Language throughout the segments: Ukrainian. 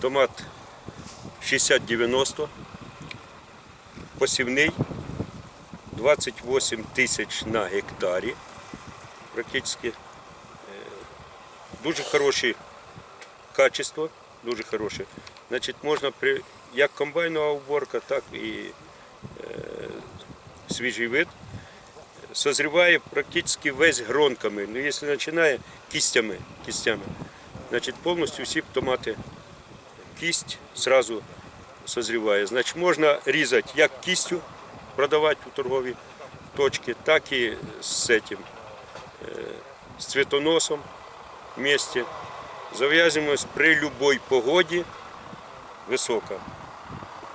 Томат 60-90, посівний 28 тисяч на гектарі. Практично. Е, Дуже хороше качество, дуже хороше. Значить, можна при як комбайнова уборка, так і е, свіжий вид. Созріває практично весь гронками. Ну, якщо починає кістями, кістями, значить повністю всі томати кість зразу созріває. Значить, можна різати як кістю, продавати у торгові точки, так і з цим, е, з цвітоносом вместе. Зав'язуємось при будь-якій погоді висока.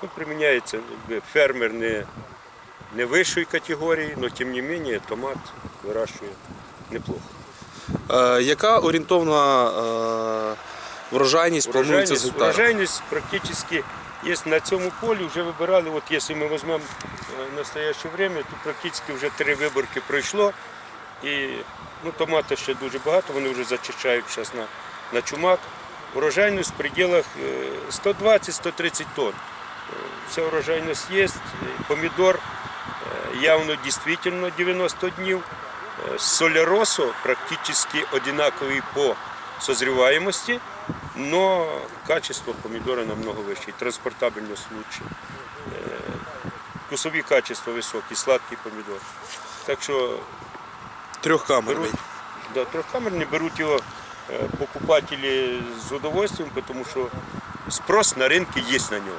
Ну, приміняється фермер не, не вищої категорії, але тим не менше томат вирощує неплохо. Е, яка орієнтовна е, врожайність планується з гектара? урожайність практически есть на цьому полі вже вибирали, от якщо ми візьмемо е, настояще время, то практично вже три виборки пройшло. І ну, томати ще дуже багато, вони вже зачищають зараз на, на чумак. Урожайність в пределах е, 120-130 тонн. Е, Вся урожайність є. Помідор е, явно дійсно 90 днів. Е, Соляросо практично одинаковий по созреваемости, но качество помидора намного выше, и транспортабельность лучше. Э, Вкусові качества високі, сладкий помідор. Так що Трьохкамерний. беруть, да, трехкамерный, берут его э, покупатели с удовольствием, потому что спрос на рынке есть на него.